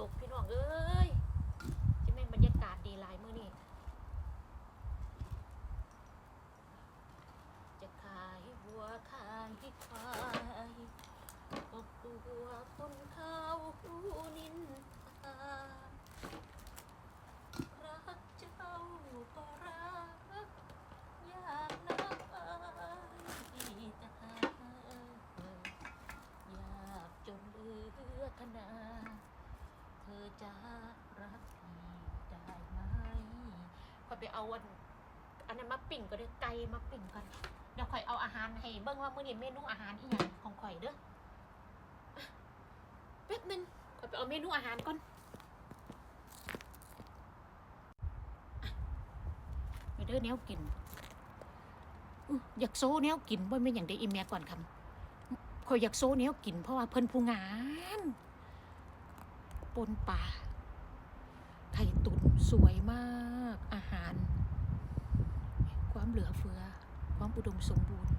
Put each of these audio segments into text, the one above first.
ตกพี่น้องเอ้ยจะแม่นบรรยากาศดีหลายมื้อนี่จะขายวัวขายควายก็กลัวคนเขา ค่อยไปเอาอันอันนั้นมาปิ่งก็ได้ไก่มาปิ่งกันเดี๋ยวค่อยเอาอาหารให้เบิ่งว่ามื้อนี้เมนูอาหารอีหยังของข่อยเด้ออะแป๊บหนึงค่อยไปเอาเมนูอาหารก่อนอะไปเด้อแนวกินอื้ออยากโซ่แนวกินบ่แม่นอย่างได้อีแม่ก่อนคำคอยอยากโซ่แนวกินเพราะว่าเพิ่นผู้งามปนป่าไข่ตุ๋นสวยมากอาหาร ความเหลือเฟือ ความอุดมสมบูรณ์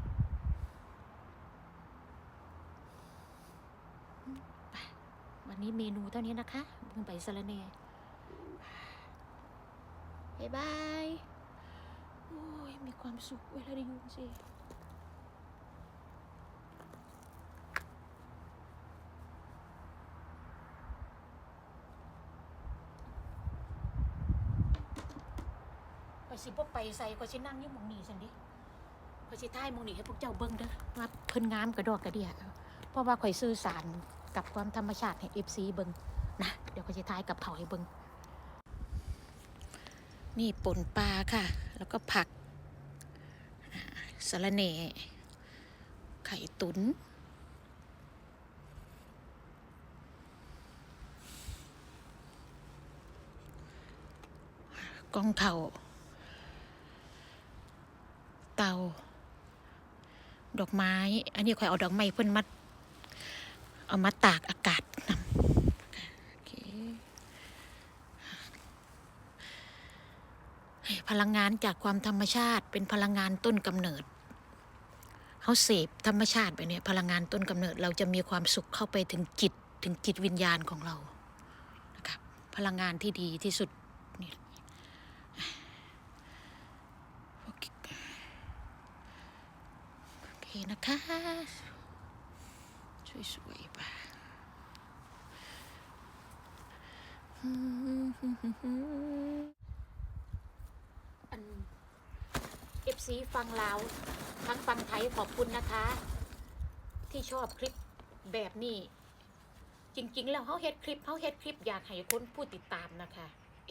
วันนี้เมนูเท่านี้นะคะบุ้งไปสะระเนบายบาย โอ้ย มีความสุขเวลาได้อยุ่งสิ สิบ่ไปใส่ก็สินั่งอยู่หมองนี้ซั่นดิข่อยสิท้ายหมองนี้ให้พวกเจ้าเบิ่งเด้อว่าเพิ่นงามกระดอกกระเดียเพราะว่าข่อยสื่อสารกับความธรรมชาติให้ FC เบิ่งนะเดี๋ยวข่อยสิท้ายกับเขาให้เบิ่งนี่ป่นปลาค่ะ แล้วก็ผักสะระเน่ไข่ตุน กองเข่า เตา ดอกไม้ อันนี้ค่อยเอาดอกไม้เพิ่นมาเอามาตากอากาศนำพลังงานจากความธรรมชาติเป็นพลังงานต้นกำเนิดเขาเสพธรรมชาติไปเนี่ยพลังงานต้นกำเนิดเราจะมีความสุขเข้าไปถึงจิตถึงจิตวิญญาณของเรานะครับพลังงานที่ดีที่สุดนี่โอเคโอเค นะคะ สวยๆไปอันเอฟซีฟังลาวทั้งฟังไทยขอบคุณนะคะ ที่ชอบคลิปแบบนี้ จริง ๆ แล้วเขาเฮ็ดคลิปเขาเฮ็ดคลิปอยากให้คนผู้ติดตามนะคะ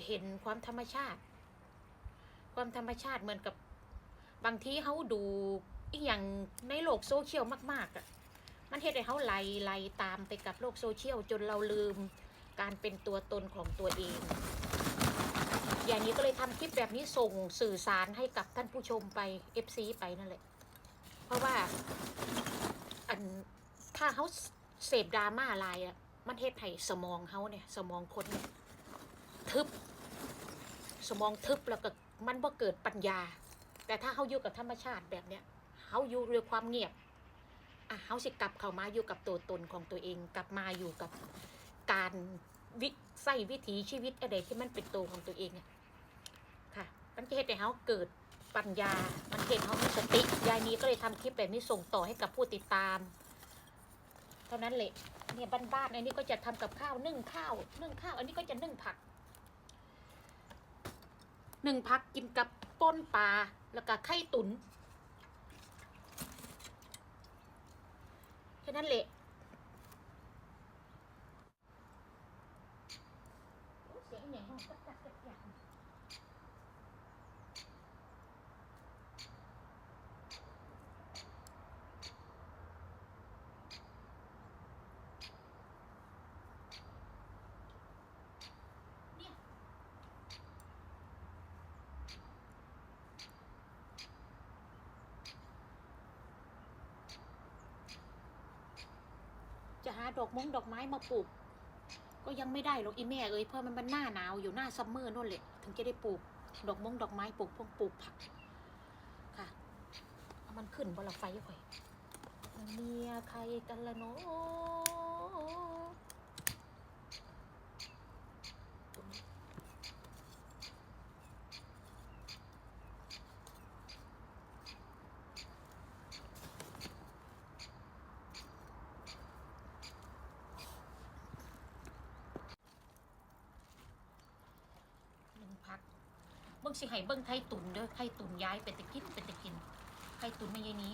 เห็นความธรรมชาติ ความธรรมชาติเหมือนกับบางทีเขาดู อีอย่างในโลกโซเชียลมากๆอะ่ะมันเฮ็ดให้เขาไหลไหลตามไปกับโลกโซเชียลจนเราลืมการเป็นตัวตนของตัวเอง อย่างนี้ก็เลยทำคลิปแบบนี้ส่งสื่อสารให้กับท่านผู้ชมไป FC ไปนั่นแหละ เพราะว่าอันถ้าเขาเสพดราม่าอะไรอะมันเฮ็ดให้สมองเขาเนี่ย สมองคนเนี่ยทึบ สมองทึบแล้วก็มันบ่เกิดปัญญา แต่ถ้าเขาอยู่กับธรรมชาติแบบเนี้ย เขาอยู่ด้วยความเงียบอะเขาสิกลับเข้ามาอยู่กับตัวตนของตัวเอง กลับมาอยู่กับการวิใส่วิถีชีวิตอะไรที่มันเป็นตัวของตัวเองค่ะมันจะเฮ็ดให้เขาเกิดปัญญา มันเห็นเขามีสติยายนี้ก็เลยทำคลิปแบบนี้ส่งต่อให้กับผู้ติดตาม เท่านั้นแหละเนี่ยบ้านๆอันนี้ก็จะทำกับข้าวนึ่งข้าวนึ่งข้าว อันนี้ก็จะนึ่งผักหนึ่งพักกินกับป้นปลาแล้วก็ไข่ตุ๋น แค่นั้นแหละโอ้เสียงอย่างห้องกักกักกักกักเนี่ย จะหา ดอกมงดอกไม้มาปลูก ก็ยังไม่ได้หรอกอีแม่เอ้ยเพราะมันมันหน้าหนาวอยู่หน้าซัมเมอร์นู่นแหละถึงจะได้ปลูก ดอกมงดอกไม้ปลูกพวกปลูกผัก ค่ะเอามันขึ้นบนละไฟข่อยเมียใครกันละเนาะ เบิ่งสิให้เบิ่งไข่ตุนเด้อไข่ตุนย้ายเป็นตะกินเป็นตะกินไข่ตุนไม่ยายนี้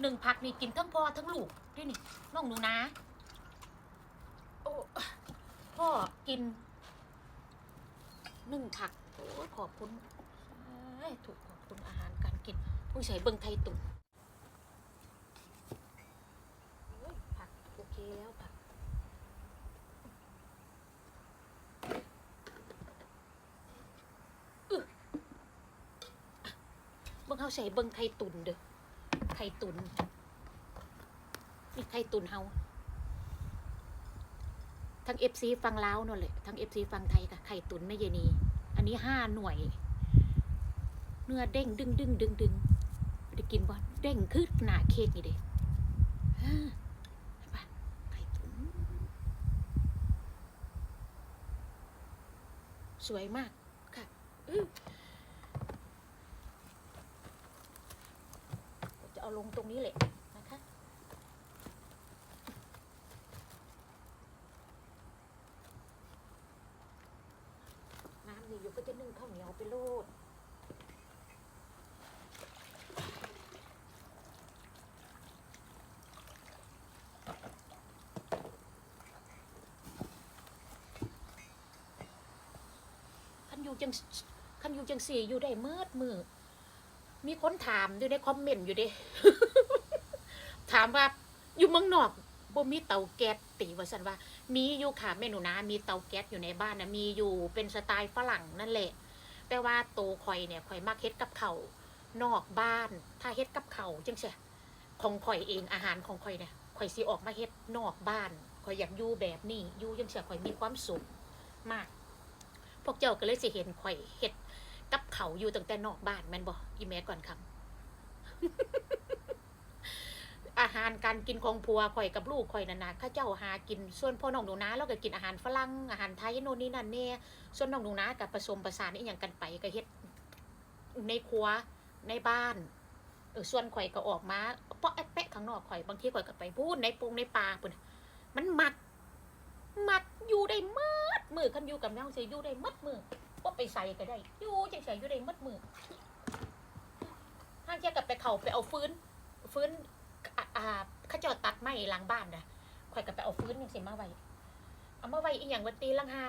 หนึ่งผักนี่กินทั้งพ่อทั้งลูกด้วยนี่น้องหนูนะโอ้พ่อกินหนึ่งผักโอ้ขอบคุณถูกขอบคุณอาหารการกินผู้ใช้เบิ่งไข่ตุนผักโอเคแล้วผัก เบิ่งเฮา ใส่เบิ่งไข่ตุนเด้อไข่ตุนนี่ไข่ตุนเฮาทั้ง FC ฟังลาวนั่นแหละทั้ง FC ฟังไทยกับไข่ตุนไม่เยนีอันนี้ห้าหน่วย เนื้อเด้งดึงดึงดึงดึงได้กินบ่เด้งคือหนาเค้กนี่เด้ฮ่าเห็นปะไข่ตุนสวยมากค่ะอื้อ จะเอาลง ตรงนี้แหละนะคะ น้ำนี่อยู่ก็จะนึ่งข้าวเหนียวไปโลดคันอยู่จังคันอยู่จังสี่อยู่ได้เมิดมือ มีคนถามอยู่ในคอมเมนต์อยู่เด้ถามว่าอยู่เมืองนอกบ่มีเตาแก๊สตีว่าสันว่า มีอยู่ค่ะแม่หนูนะ มีเตาแก๊สอยู่ในบ้านนะมีอยู่เป็นสไตล์ฝรั่งนั่นแหละ แต่ว่าโตข่อยเนี่ยข่อยมักเฮ็ดกับเขานอกบ้าน ถ้าเฮ็ดกับเขาจังเสียของข่อยเองอาหารของข่อยเนี่ยข่อยสิออกมาเฮ็ดนอกบ้านข่อยอยากอยู่แบบนี้อยู่จังเสียข่อยมีความสุขมาก พวกเจ้าก็เลยสิเห็นข่อยเฮ็ด กับเขาอยู่ตั้งแต่นอกบ้านแม่นบ่อีแม่ก่อนคำอาหารการกินของผัวข่อยกับลูกข่อยนั่นนะข้าเจ้าหากินส่วนพ่อน้องหนูนาเราก็กินอาหารฝรั่งอาหารไทยโน่นนี่นั่นเนี่ยส่วนน้องหนูนากับผสมประสานอีหยังกันไปก็เฮ็ดในครัวในบ้านเออส่วนข่อยก็ออกมาเปาะแอะแปะข้างนอกข่อยบางทีข่อยก็ไปพูดในปงในป่าปุ่นมันมักมักอยู่ได้มัดมือกันอยู่กับน้องสิอยู่ได้มัดมือว่า ไปใส่ก็ได้อยู่จังใส่อยู่ได้มัดมือห้างแค่กับไปเขาไปเอาฟื้น ฟื้นอ่าขจ้าตัดไม้หลังบ้านนะข่อยกับไปเอาฟื้นยังสิมาไว้เอามาไว้อีหยังวันตีลังหา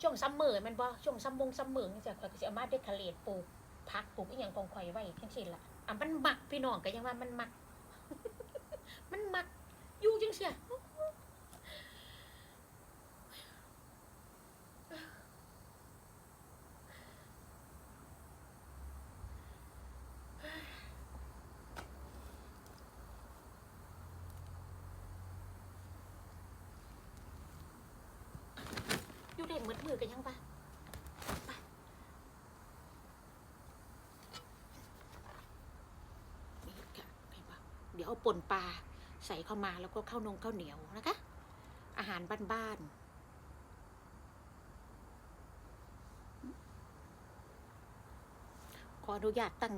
ช่วงซัมเมอร์มันบ่ช่วงซัมมงซัมเมอร์นี่จ้ะข่อยก็สิเอามาเด็ดทะเลปลูกพักปลูกอีหยังของข่อยไว้จังซี่ล่ะอะมันมักพี่น้องก็ยังว่ามันมัก มันมักอยู่จังเสีย อยู่ได้ มืดมือกันยังปะเดี๋ยวเอาป่นปลาใส่เข้ามาแล้วก็ข้าวนงข้าวเหนียวนะคะ อาหารบ้านๆขออนุญาตตั้ง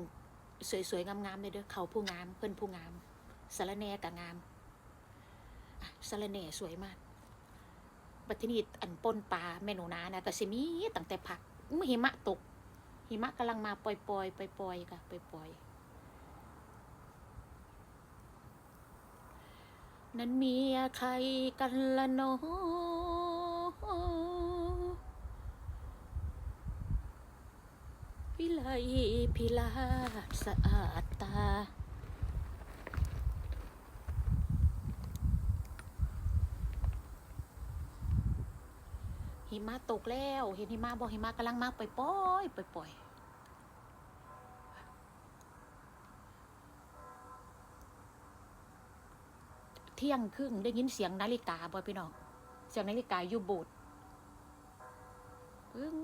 สวยๆ งามๆเลยเด้อเขาผู้งามเพื่อนผู้งามสารแหนกับงามสารแหนสวยมาก บัทีนี้อันปนปลาแม่หนูนานะก็สิมีตั้งแต่ผักมื่อหิมะตก หิมะกำลังมาปล่อยๆปล่อยปล่อยๆค่ะปล่อยปล่อยนั้นมีใครกันละเนาะพิไลพิลาสะอาดตา หิมะตกแล้ว เห็นหิมะบอกหิมะกำลังมาปล่อยปล่อยปล่อยปล่อยเที่ยงครึ่งได้ยินเสียงนาฬิกาบ่พี่น้อง เสียงนาฬิกาอยู่โบสถ์ปึ้ง